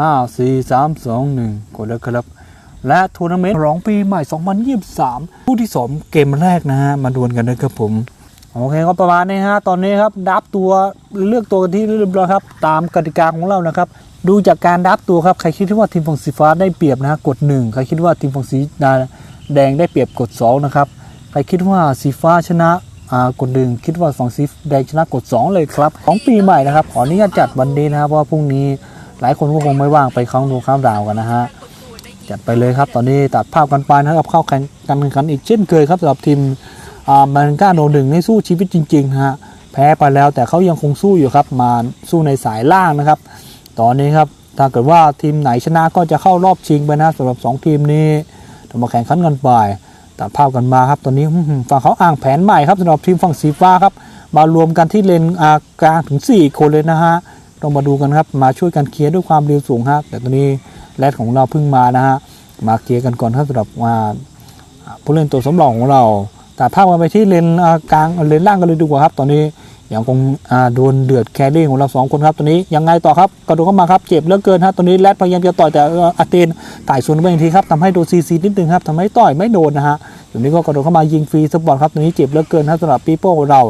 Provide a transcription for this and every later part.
ห้าสี่สามสองหนึ่งกดแล้วครับ และทัวร์นาเมนต์ร้องปีใหม่ 2023 ผู้ที่สองเกมแรกนะฮะ มาดวลกันนะครับผม โอเคก็ประมาณนี้ฮะ ตอนนี้ครับดับตัวเลือกตัวกันที่เรียบร้อยครับ ตามกติกาของเรานะครับดูจากการดับตัวครับ ใครคิดว่าทีมฝั่งสีฟ้าได้เปรียบนะฮะกด 1 ใครคิดว่าทีมฝั่งสีแดงได้เปรียบกด 2 นะครับ ใครคิดว่าสีฟ้าชนะอ่ากดหนึ่งคิดว่าฝั่งสีแดงชนะกด 2 เลยครับ ของปีใหม่นะครับ ขออนุญาตจัดวันนี้นะครับเพราะว่าพรุ่งนี้ หลายคนก็คงไม่ว่างไปค้างดูข้ามดาวกันนะฮะจัดไปเลยครับตอนนี้ตัดภาพกันไปนะครับเข้าแข่งกันแข่งขันอีกเช่นเคยครับสำหรับทีมมันก้าโนหนึ่งในสู้ชีวิตจริงๆฮะแพ้ไปแล้วแต่เขายังคงสู้อยู่ครับมาสู้ในสายล่างนะครับ ตอนนี้ครับถ้าเกิดว่าทีมไหนชนะก็จะเข้ารอบชิงไปนะสำหรับ 2 ทีมนี้ต้องมาแข่งขันกันไปตัดภาพกันมาครับตอนนี้ฝั่งเขาอ่างแผนใหม่ครับสำหรับทีมฝั่งสีฟ้าครับมารวมกันที่เลนกลางถึง 4 คนเลยนะฮะ ต้องมาดูกันครับ มาช่วยกันเคลียร์ด้วยความเร็วสูงครับแต่ตอนนี้แรดของเราเพิ่งมานะฮะมาเคลียร์กันก่อนครับสำหรับว่าผู้เล่นตัวสำรองของเรา แตัดภาพกันไปที่เลนกลางเลนล่างกันเลยดีกว่าครับ ตอนนี้ยังคงโดนเดือดแครี่ของเราสองคนครับตอนนี้ยังไงต่อครับกระโดดเข้ามาครับเจ็บเหลือเกินฮะตอนนี้แรดพยายามจะต่อยแต่อาเตนต่ายส่วนไปอีกทีครับทำให้โดนซีซีนิดนึงครับทำให้ต่อยไม่โดนนะฮะตรงนี้ก็กระโดดเข้ามายิงฟรีสปอร์ตครับตอนนี้เจ็บเหลือเกินครับสำหรับปีโป้ของเรา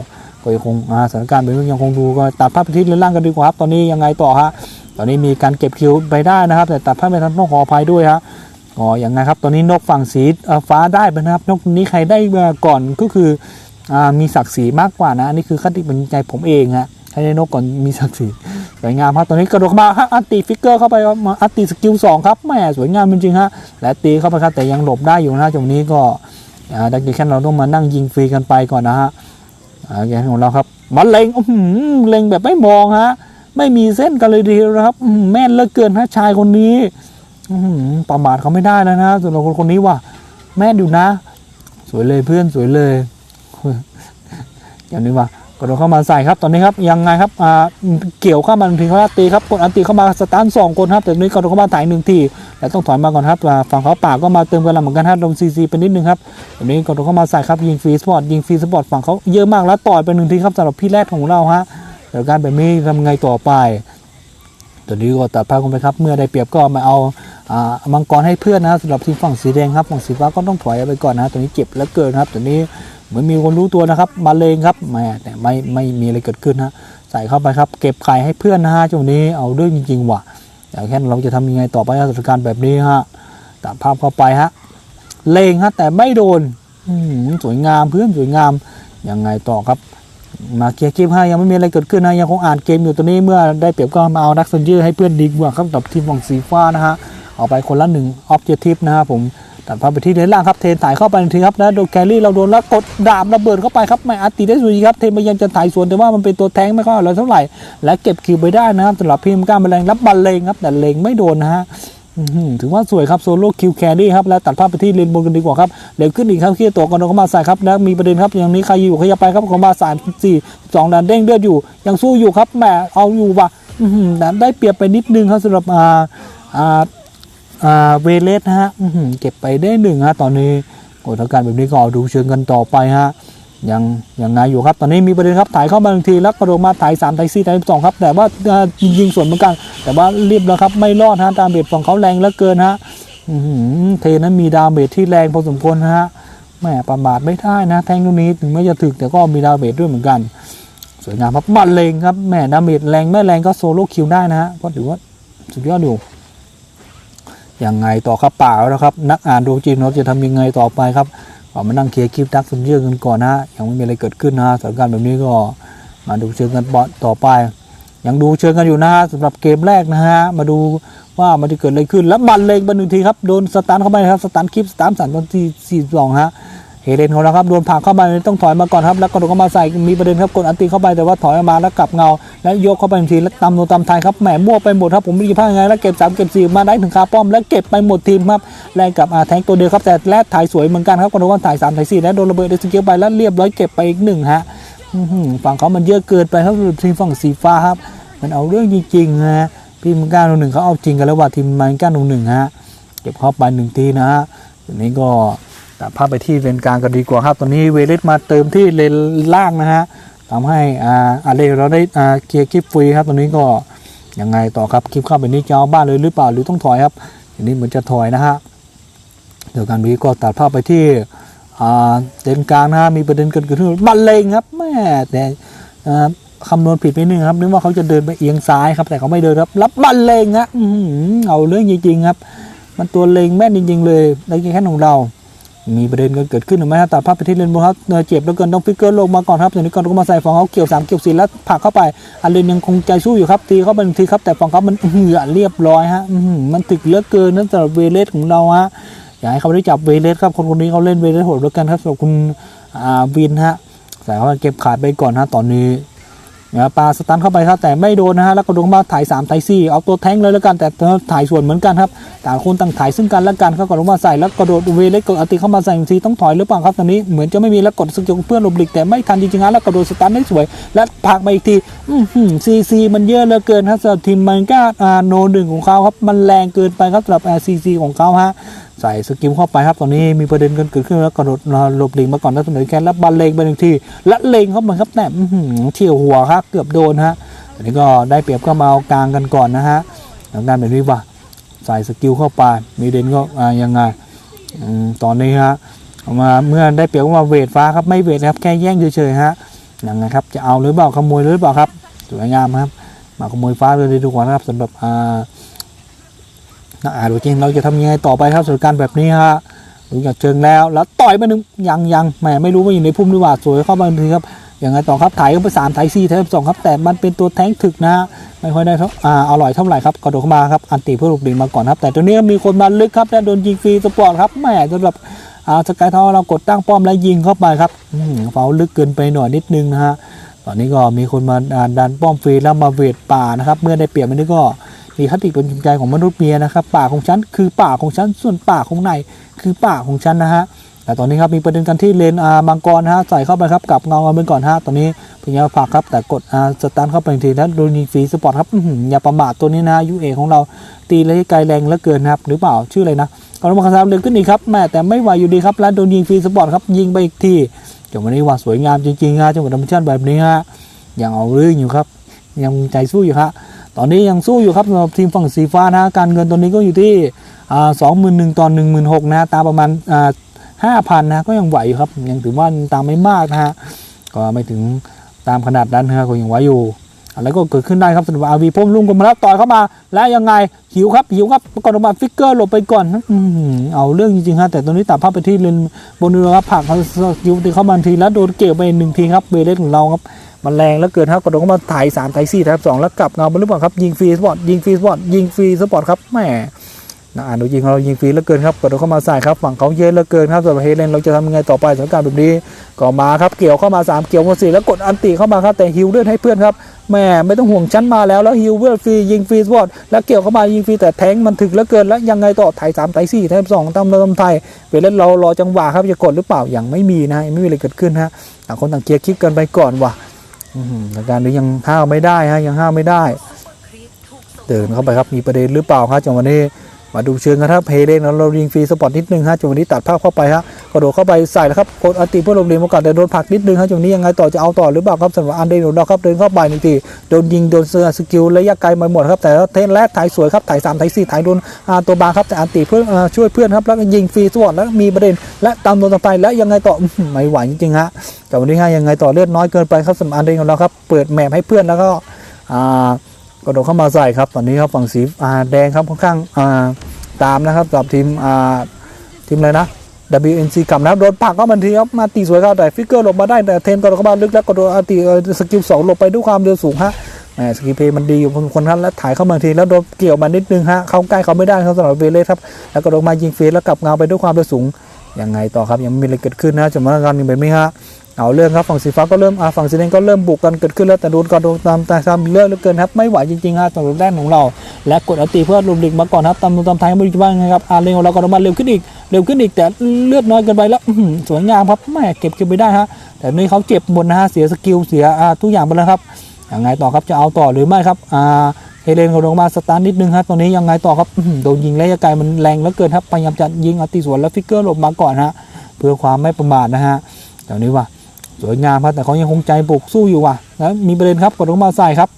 ก็ยังคงอ่าสถานการณ์แบบนี้ยังคงดูก็ตัดภาพไปที่เลนล่างกันดีกว่าครับตอนนี้ยังไงต่อฮะตอนนี้มีการเก็บคิวไปได้นะครับ แต่ตัดภาพไปทันต้องขออภัยด้วยฮะอ๋ออย่างไงครับตอนนี้นกฝั่งสีฟ้าได้ไปนะครับ นกนี้ใครได้มาก่อนก็คืออมีศักดิ์ศรีมากกว่านะอันนี้คือคติเป็นใจผมเองฮะให้ได้นกก่อนมีศักดิ์ศรีสวยงามครับตอนนี้กระโดดมาฮะอันตีฟิกเกอร์เข้าไปมาอันตีสกิลสองครับแหมสวยงามจริงๆฮะและตีเข้าไปครับแต่ยังหลบได้อยู่นะตรงนี้ก็ดักเกแค่เราต้องมานั่งยิงฟรีกันไปก่อนนะฮะ อาแกนของเราครับมาเล็งเล็งแบบไม่มองฮะ ไม่มีเส้นกันเลยดีนะครับแม่นเหลือเกินฮะชายคนนี้ประมาทเขาไม่ได้แล้วนะสำหรับคนคนนี้ว่ะแม่นอยู่นะ สวยเลยเพื่อนสวยเลยอย่างนี้ว่ะ กระโดดเข้ามาใส่ครับตอนนี้ครับยังไงครับอ่าเกี่ยวเข้ามาหนึ่งทีเขาตีครับกดอันตีเข้ามาสตาร์ทสองคนครับแต่นี้กระโดดเข้ามาถ่ายหนึ่งทีแต่ต้องถอยมาก่อนครับฝั่งเขาป่ากก็มาเติมกำลังเหมือนกันครับลงซีซีไปนิดนึงครับตอนนี้กระโดดเข้ามาใส่ครับยิงฟรีสปอร์ตยิงฟรีสปอร์ตฝั่งเขาเยอะมากแล้วต่อยไปหนึ่งทีครับสำหรับพี่แรกของเราฮะเดี๋ยวการแบบนี้ทำไงต่อไปตอนนี้ก็ตัดภาพกันไปครับเมื่อได้เปรียบก็มาเอาอ่ามังกรให้เพื่อนนะครับสำหรับทีมฝั่งสีแดงครับฝั่งสีฟ้าก็ต้องถอยไปก่อนนะตอนนี้เจ็บแล้วเกินครับตอนนี้ เหมือนมีคนรู้ตัวนะครับ มาเลงครับแหม่แต่ไม่ไม่มีอะไรเกิดขึ้นนะใส่เข้าไปครับ เก็บไข่ให้เพื่อนนะฮะช่วงนี้เอาด้วยจริง ๆ ว่ะแต่แค่เราจะทำยังไงต่อไปสถานการณ์แบบนี้ฮะตัดภาพเข้าไปฮะเลงฮะแต่ไม่โดนอืมสวยงามเพื่อนสวยงามยังไงต่อครับ มาเคลียร์คลิปให้ยังไม่มีอะไรเกิดขึ้นนะยังคงอ่านเกมอยู่ตัวนี้เมื่อได้เปรียบก็มาเอาดักซันเยอร์ให้เพื่อนดีกว่าครับกับทีมฝั่งสีฟ้านะฮะเอาไปคนละหนึ่งออบเจทีฟนะครับผม ตัดภาพไปที่เลนล่างครับเทนถ่ายเข้าไปทีครับแล้วโดนแครี่เราโดนแล้วกดดาบระเบิดเข้าไปครับไม่อาร์ตีได้สวยดีครับเทนพยายามจะถ่ายสวนแต่ว่ามันเป็นตัวแทงไม่ค่อยอะไรเท่าไหร่ และเก็บคิวไปได้นะครับสำหรับพีมก้าแมลงรับบอลเลงครับแต่เลงไม่โดนนะฮะถือว่าสวยครับโซโล่คิวแครี่ครับแล้วตัดภาพไปที่เลนบนกันดีกว่าครับเร็วขึ้นอีกครับเคลียร์ตัวก่อนเข้ามาใส่ครับแล้วมีประเด็นครับอย่างนี้ใครอยู่ขยับไปครับของมาสามสี่สองดันเด้งเลือดอยู่ยังสู้อยู่ครับแหมเอาอยู่ว่ะอื้อหือแต่ได้เปรียบไปนิดนึงครับสำหรับอ่าอ่า อ่าเวเลสฮะเก็บไปได้หนึ่งฮะตอนนี้กดอาการแบบนี้ก็เอาดูเชิงกันต่อไปฮะยังยังไงอยู่ครับ ตอนนี้มีประเด็นครับถ่ายเข้ามาทันทีแล้วกระโดดมาถ่ายสามถ่ายสี่ถ่ายสองครับ แต่ว่ายิงสวนเหมือนกัน แต่ว่ารีบแล้วครับไม่รอดฮะดาเมจฝั่งเขาแรงเหลือเกินฮะเทนั้นมีดาเมจที่แรงพอสมควรฮะแหม่ประมาทไม่ได้นะ แทงตรงนี้ถึงไม่จะถึกแต่ก็มีดาเมจด้วยเหมือนกัน สวยงามครับบัดเลงครับแหม่ดาเมจแรงไม่แรงก็โซโล่คิวได้นะฮะก็ถือว่าสุดยอดอยู่ ยังไงต่อครับเปล่าแล้วครับ นักอ่านดวงจิตเราจะทำยังไงต่อไปครับก็มานั่งเคลียร์คลิปดักสมเชื่อกันก่อนนะยังไม่มีอะไรเกิดขึ้นนะสถานการณ์แบบนี้ก็มาดูเชิงกันต่อไป ยังดูเชิงกันอยู่นะฮะสำหรับเกมแรกนะฮะมาดูว่ามันจะเกิดอะไรขึ้นแล้วบันเลงบันหนึ่งทีครับโดนสตาร์ทเข้าไปครับสตาร์ทคลิปสตาร์ทสันตอนที่สี่สองฮะ เฮเลนของเราครับโดนผลักเข้ามาต้องถอยมาก่อนครับ แล้วกระโดดเข้ามาใส่มีประเด็นครับกดอันตีเข้าไปแต่ว่าถอยออกมาแล้วกลับเงา แล้วยกเข้าไปทีแล้วตำโดนตำไทยครับแหมมั่วไปหมดครับผมไม่รู้จะพลาดยังไงแล้วเก็บสามเก็บสี่มาได้ถึงคาป้อมแล้วเก็บไปหมดทีมครับแรงกับอาแทงตัวเดียวครับแต่แรดถ่ายสวยเหมือนกันครับกระโดดว่าถ่ายสามถ่ายสี่แล้วโดนระเบิดได้สกิลไปแล้วเรียบร้อยเก็บไปอีกหนึ่งฮะฝั่งเขามันเยอะเกินไปครับทีมฝั่งสีฟ้าครับมันเอาเรื่องจริงๆฮะพี่มันก้าหนึ่งเขาเอาจริงกันแล้วว่าทีมมันก้าหนึ่งฮะเก็บเข้าไปหนึ่งทีนะฮะทีนี้ก็ ภาพไปที่เลนกลางกันดีกว่าครับ ตอนนี้เวเลสมาเติมที่เลนล่างนะฮะทำให้อ่าอาเลเราได้อ่าเคลียร์คลิปฟรีครับตอนนี้ก็ยังไงต่อครับคลิปเข้าไปนี้จะเอาบ้านเลยหรือเปล่าหรือต้องถอยครับทีนี้เหมือนจะถอยนะฮะเดี๋ยวการนี้ก็ตัดภาพไปที่อ่าเต็นกลางนะฮะมีประเด็นเกิดขึ้นบันเลงครับแม่แต่อ่าคำนวณผิดไปหนึ่งครับนึกว่าเขาจะเดินไปเอียงซ้ายครับ แต่เขาไม่เดินครับ รับบันเลงฮะอื้อหือเอาเรื่องจริงๆครับ มันตัวเลงแม่นจริง ๆ เลยในแค่ของเรา มีประเด็นกันเกิดขึ้นหรือไม่ฮะตัดภาพไปที่เลนบนครับเจ็บแล้วเกินต้องฟิกเกอร์ลงมาก่อนครับจากนี้ก่อนก็มาใส่ฝั่งเขาเกี่ยวสามเกี่ยวสี่แล้วผักเข้าไปอันเลนยังคงใจสู้อยู่ครับตีเข้าไปหนึ่งทีครับแต่ฝั่งเขามันเหือเรียบร้อยฮะมันถึกเลือเกินนั่นสำหรับเวเลสของเราฮะอยากให้เขาได้จับเวเลสครับคนคนนี้เขาเล่นเวเลสโหดเหลือเกันครับสำหรับคุณอาวินฮะแต่เขาเก็บขาดไปก่อนฮะตอนนี้ นะปาสตันเข้าไปครับแต่ไม่โดนนะฮะแล้วก็โดนมาถ่าย3ถ่าย4เอาตัวแท้งเลยแล้วกันแต่ถ่ายส่วนเหมือนกันครับต่างคนต่างถ่ายซึ่งกันและกันเขาก็ลงมาใส่แล้วกระโดดเวเล็กกดอติเข้ามาใส่อีกทีต้องถอยหรือเปล่าครับตอนนี้เหมือนจะไม่มีแล้วกดสกิลเพื่อนหลบหลีกแต่ไม่ทันจริงๆฮะแล้วกระโดดสตันได้สวย และผักมาอีกทีซีซีมันเยอะเหลือเกินครับสำหรับทีมมันก็อ่าโนหนึ่งของเขาครับมันแรงเกินไปครับสำหรับซีซีของเขาฮะ ใส่สกิลเข้าไปครับ ตอนนี้มีประเด็นกันเกิดขึ้นแล้วกระโดดหลบหลีกมาก่อนแล้วเสนอแค่แล้วบันเลงไปหนึ่งทีละเลงเข้ามาครับแต่อื้อหือเที่ยวหัวครับเกือบโดนฮะอันนี้ก็ได้เปรียบก็มาเอากลางกันก่อนนะฮะทางด้านแบบนี้ว่าใส่สกิลเข้าไปมีเดนก็ยังไงตอนนี้ฮะเอามาเมื่อได้เปรียบก็มาเวทฟ้าครับไม่เวทครับแค่แย่งเฉยๆฮะยังไงครับจะเอาหรือเปล่าขโมยหรือเปล่าครับสวยงามครับ มาขโมยฟ้าเลยดีกว่านะครับสำหรับอ่า นะอ่าดูจริงเราจะทำยังไงต่อไปครับสถานการณ์แบบนี้ฮะดูจากเชิงแล้วแล้วต่อยไปหนึ่งยังยังแหมไม่รู้ว่าอยู่ในพุ่มหรือว่าสวยเข้ามาทีครับอยังไงต่อครับถ่ายเข้าไปสามถ่ายสี่ถ่ายสองครับแต่มันเป็นตัวแท้งถึกนะฮะไม่ค่อยได้เท่าอ่าอร่อยเท่าไหร่ครับกระโดดเข้ามาครับอันติเพื่อหลบหลีมาก่อนครับแต่ตัวนี้มีคนมาลึกครับและโดนยิงฟรีสปอร์ตครับแหมสำหรับอ่าสกายทอเรากดตั้งป้อมแล้วยิงเข้าไปครับอืมเฝ้าลึกเกินไปหน่อยนิดนึงนะฮะตอนนี้ก็มีคนมาดันป้อมฟรีแล้วมาเวทป่านะครับเมื่อได้เปรียบมันนี้ก็ มีคติเป็นจิตใจของมนุษย์เมียนะครับป่าของฉันคือป่าของฉันส่วนป่าของนายคือป่าของฉันนะฮะแต่ตอนนี้ครับมีประเด็นกันที่เลนอามังกรนะฮะใส่เข้าไปครับกับเงาเงินก่อนฮะตอนนี้พยายามฝากครับแต่กดอาสตาร์ทเข้าไปอีกทีแล้วโดนยิงฟรีสปอร์ตครับอย่าประมาทตัวนี้นะยูเอของเราตีระยะไกลแรงเหลือเกินครับหรือเปล่าชื่ออะไรนะกอนมาคาซามเร็วขึ้นอีกครับแม่แต่ไม่ไหวอยู่ดีครับแล้วโดนยิงฟรีสปอร์ตครับยิงไปอีกทีจังหวะนี้ว่าสวยงามจริงๆฮะจังหวะธรรมชาติแบบนี้ฮะยังเอาเรื่องอยู่ครับยังใจสู้อยู่ฮะ ตอนนี้ยังสู้อยู่ครับสำหรับทีมฝั่งสีฟ้านะการเงินตอนนี้ก็อยู่ที่สองหมื่นหนึ่งต่อหนึ่งหมื่นหกนะตามประมาณห้าพันนะก็ยังไหวครับยังถือว่าตามไม่มากนะฮะก็ไม่ถึงตามขนาดนั้นนะก็ยังไหวอยู่อะไรก็เกิดขึ้นได้ครับสำหรับอาวีพ่มลุ่มกันมาแล้วต่อยเข้ามา แล้วยังไงหิวครับหิวครับก่อนออกมาฟิกเกอร์หลบไปก่อนอืเอาเรื่องจริงๆฮะแต่ตอนนี้ตัดภาพไปที่เลนบนเรือครับผักเขายิวตีเข้ามาทีแล้วโดนเกี่ยวไปหนึ่งทีครับเบเลสของเราครับ มันแรงแล้วเกินครับกระโดดเข้ามาถ่าย3ถ่าย4ถ่าย2แล้วกลับเงาไปหรือเปล่าครับยิงฟรีสปอร์ตยิงฟรีสปอร์ตยิงฟรีสปอร์ตครับแหมนะอ่านดูยิงเรายิงฟรีแล้วเกินครับกระโดดเข้ามาใส่ครับฝั่งเขาเยอะแล้วเกินครับสำหรับเฮเลนเราจะทำยังไงต่อไปสถานการณ์แบบนี้ก็มาครับเกี่ยวเข้ามา 3 เกี่ยวมาสี่แล้วกดอันติเข้ามาครับแต่ฮิวเลือดให้เพื่อนครับแหม่ไม่ต้องห่วงชั้นมาแล้วแล้วฮิวเลือดฟรียิงฟรีสปอร์ตแล้วเกี่ยวเข้ามายิงฟรีแต่แทงมันถึกแล้วเกินแล้วยังไงต่อถ่าย3ถ่าย4ถ่าย2ตามเริ่มไทยเวลาเรารอจังหวะครับจะกดหรือเปล่ายังไม่มีนะไม่มีอะไรเกิดขึ้นฮะต่างคนต่างเคลียร์คลิปกันไปก่อนว่ะ อาการนี้ยังห้าวไม่ได้ฮะยังห้าวไม่ได้ เดินเข้าไปครับมีประเด็นหรือเปล่าครับจังหวะนี้ มาดูเชิงกันครับเพเดนเรายิงฟรีสปอร์ตนิดนึงฮะจังหวะนี้ตัดภาพเข้าไปฮะกระโดดเข้าไปใส่แล้วครับโคดอันติเพื่อลงเรียนมาก่อนแต่โดนผลักนิดนึงฮะจังหวะนี้ยังไงต่อจะเอาต่อหรือเปล่าครับสำหรับอันเดนของเราครับเดินเข้าไปหนึ่งทีโดนยิงโดนเสือสกิลระยะไกลมาหมดครับแต่เทนแรกถ่ายสวยครับถ่ายสามถ่ายสี่ถ่ายโดนตัวบางครับแต่อันติเพื่อช่วยเพื่อนครับแล้วก็ยิงฟรีสปอร์ตแล้วมีประเด็น และตามโดนต่อไปแล้วยังไงต่อไม่ไหวจริงๆฮะแต่วันนี้ฮะยังไงต่อเลือดน้อยเกินไปครับสำหรับอันเดนของเราครับเปิดแมปให้เพื่อนแล้วก็อ่า กระโดดเข้ามาใส่ครับ ตอนนี้ครับฝั่งสีแดงครับค่อนข้างาตามนะครับสับทีมทีมอะไรนะ WNC กลับนะรับโดนผลักก็มันทีครับมาตีสวยครับแต่ฟิกเกอร์หลบมาได้แต่เทนก็เข้ามาลึกแล้วก็โดนตีสกิลสองหลบไปด้วยความเร็วสูงฮะแหมสกิลเพย์มันดีอยู่พอสมคนครับแล้วถ่ายเข้ามาทีแล้วโดนเกี่ยวมานิดนึงฮะเข้าใกล้เขาไม่ได้ครับสำหรับเวเลสครับแล้วก็ลงมายิงเฟสแล้วกลับเงาไปด้วยความเร็วสูงยังไงต่อครับยังไม่มีอะไรเกิดขึ้นนะจำนวนการยังเป็นไหมฮะ เอาเรื่องครับฝั่งสีฟ้าก็เริ่มอ่าฝั่งสีแดงก็เริ่มบุกกันเกิดขึ้นแล้วแต่โดนก็โดนตามแต่ตามเรื่องเหลือเกินครับไม่ไหวจริงๆฮะสำรับแดนของเรา และกดอัติเพื่อลุมลิกมาก่อนครับตามตามไทยไม่รู้จะว่าไงครับอาเร็วเราก็ต้องมาเร็วขึ้นอีกเร็วขึ้นอีกแต่เลือดน้อยเกินไปแล้วสวยงามครับแม่เก็บเก็บไปได้ฮะแต่นี่เขาเจ็บหมดนะฮะเสียสกิลเสียอ่าทุกอย่างไปแล้วครับยังไงต่อครับจะเอาต่อหรือไม่ครับอ่าเฮเลนเขาลงมาสตาร์นิดนึงครับตอนนี้ยังไงต่อครับโดนยิงระยะไกลมันแรงเหลือเกินครับพยายามจะยิงอัติสวนแล้วฟิกเกอร์หลบมาก่อนฮะเพื่อความไม่ประมาทนะฮะเดี๋ยวนี้ว่า สวยงามครับแต่เขายังคงใจบุกสู้อยู่ว่ะแล้วมีประเด็นครับกดลงมาใส่ครับ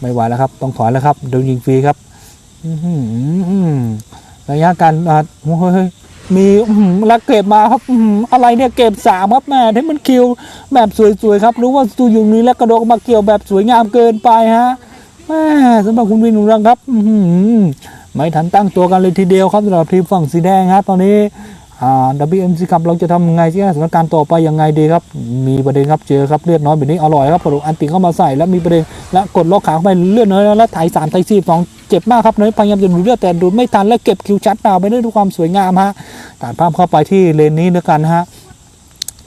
ไม่ไหวแล้วครับ ต้องถอยแล้วครับโดนยิงฟรีครับระยะการอ่าโอ้ยมีล้วเก็บมาครับอะไรเนี่ยเก็บสามครับแม่ที่มันคิวแบบสวยๆครับ รู้ว่าตูอยู่นี้แล้วกระโดดมาเกี่ยวแบบสวยงามเกินไปฮะแม่สำหรับคุณวินหนุรังครับไม่ทันตั้งตัวกันเลยทีเดียวครับสำหรับทีมฝั่งสีแดงฮะตอนนี้ WMC ครับเราจะทำยังไงที่สถานการณ์ต่อไปยังไงดีครับ มีประเด็นครับเจอครับเลือดน้อยแบบนี้อร่อยครับกระโดดอันติเข้ามาใส่แล้วมีประเด็นและกดล็อกขาเข้าไปเลือดน้อยแล้วไถ่ายสามไถ่ายสี่สองเจ็บมากครับน้อยพยายามจะดูเลือดแต่ดูดไม่ทันและเก็บคิวชัดดาวไปได้ด้วยความสวยงามฮะตัดภาพเข้าไปที่เลนนี้ด้วยกันฮะ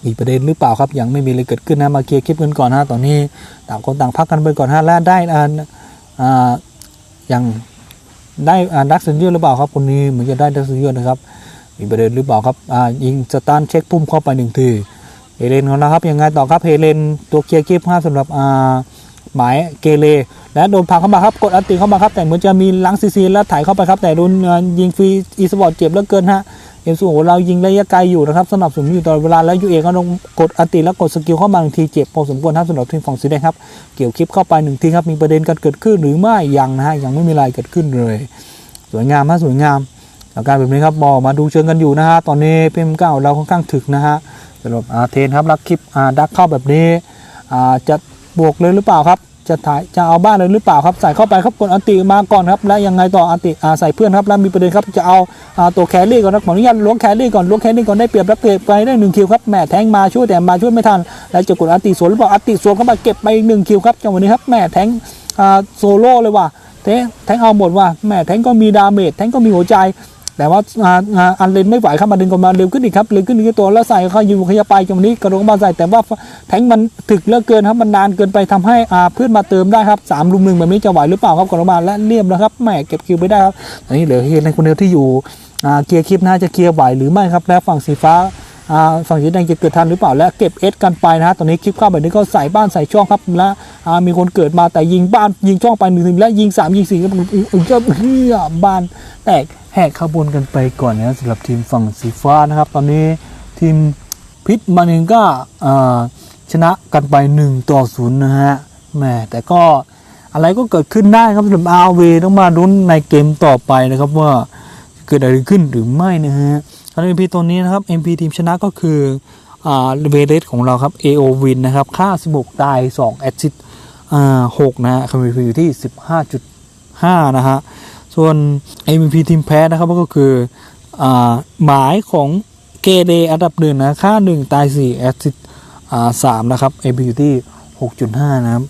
มีประเด็นหรือเปล่าครับยังไม่มีอะไรเกิดขึ้นนะมาเคลียร์คลิปกันก่อนฮะตอนนี้ต่างคนต่างพักกันไปก่อนฮะและได้อ่าอ่ายังได้อ่าดักเซนเยอร์หรือเปล่าครับคนนี้เหมือนจะได้ดักเซนเยอร์นะครับ มีประเด็นหรือเปล่าครับอ่ายิงสตาร์เช็คพุ่มเข้าไปหนึ่งทีเฮเลนของเราครับยังไงต่อครับเฮเลนตัวเคียร์กิฟห้าสำหรับอ่าหมายเกเรและโดนพังเข้ามาครับกดอันติเข้ามาครับแต่เหมือนจะมีลังซีซีแล้วถ่ายเข้าไปครับแต่โดนยิงฟรีอีสปอร์ตเจ็บเหลือเกินฮะเอ็มซูของเรายิงระยะไกลอยู่นะครับสนับสนุนอยู่ตลอดเวลาแล้วยูเอก็ต้องกดอัติแล้วกดสกิลเข้ามาหนึ่งทีเจ็บพอสมควรครับสำหรับทีมฝั่งสีแดงครับเกี่ยวคลิปเข้าไปหนึ่งทีครับมีประเด็นกันเกิดขึ้นหรือไม่ยังนะฮะยังไม่มีอะไรเกิดขึ้นเลย สวยงามฮะสวยงาม อาการแบบนี้ครับมองมาดูเชิงกันอยู่นะฮะตอนนี้พียมเก้าเราค่อนข้างถึกนะฮะสำหรับอาเทนครับรักคลิปอาดักเข้าแบบนี้อาจะบวกเลยหรือเปล่าครับ จะถ่ายจะเอาบ้านเลยหรือเปล่าครับใส่เข้าไปครับกดอันติมาก่อนครับแล้วยังไงต่ออันติอาใส่เพื่อนครับแล้วมีประเด็นครับจะเอาอาตัวแครี่ก่อนนะขออนุญาตล้วงแครี่ก่อนล้วงแครี่ก่อนได้เปรียบรับเปรียบไปได้หนึ่งคิวครับแม่แทงมาช่วยแต่มาช่วยไม่ทันแล้วจะกดอันติสวนหรือเปล่าอันติสวนเข้ามาเก็บไปหนึ่งคิวครับจังหวะนี้ครับแม่แทงอาโซโล่เลยว่ะแทงเอาหมดว่ะแม่แทงก็มีดาเมจแทงก็มีหัวใจ แต่ว่าอันเลนไม่ไหวครับมาดึงกันมาเร็วขึ้นอีกครับเร็วขึ้นอีกตัวแล้วใส่เขาอยู่ขยับไปจังนี้กระโดดมาใส่แต่ว่าแทงมันถึกเหลือเกินครับมันนานเกินไปทำให้อาเพื่อนมาเติมได้ครับสามลุมหนึ่งแบบนี้จะไหวหรือเปล่าครับกระโดดมาและเรียบแล้วครับแหมเก็บคิวไม่ได้ครับอันนี้เหลือเฮนในคนเดียวที่อยู่เกียร์คลิปน่าจะเกียร์ไหวหรือไม่ครับแล้วฝั่งสีฟ้า อ่าฝั่งสีแดงจะเกิดทันหรือเปล่าและเก็บเอสกันไปนะฮะตอนนี้คลิปเข้าแบบนี้ก็ใส่บ้านใส่ช่องครับและมีคนเกิดมาแต่ยิงบ้านยิงช่องไปหนึ่งทีและยิงสามยิงสี่ก็อึ้งก็เฮียบ้านแตกแหกขบวนกันไปก่อนนะสำหรับทีมฝั่งสีฟ้านะครับ ตอนนี้ทีมพิษมาเองก็ชนะกันไป 1 ต่อ0นะฮะแหมแต่ก็อะไรก็เกิดขึ้นได้ครับสำหรับอาเวต้องมาลุ้นในเกมต่อไปนะครับว่าเกิดอะไรขึ้นหรือไม่นะฮะ ตอน MP ตัวนี้นะครับ MP ทีมชนะก็คืออ่าเวเรสของเราครับ AO Win นะครับ ค่า 16 ตาย 2 แอดซิตอ่า6นะฮะคอมมิวอยู่ที่ 15.5 นะฮะ ส่วน MVP ทีมแพ้นะครับก็คืออ่าหมายของเกเดอันดับหนึ่งนะ ค่า 1 ตาย 4 แอดซิตอ่า3นะครับ MP อยู่ที่ 6.5 นะครับ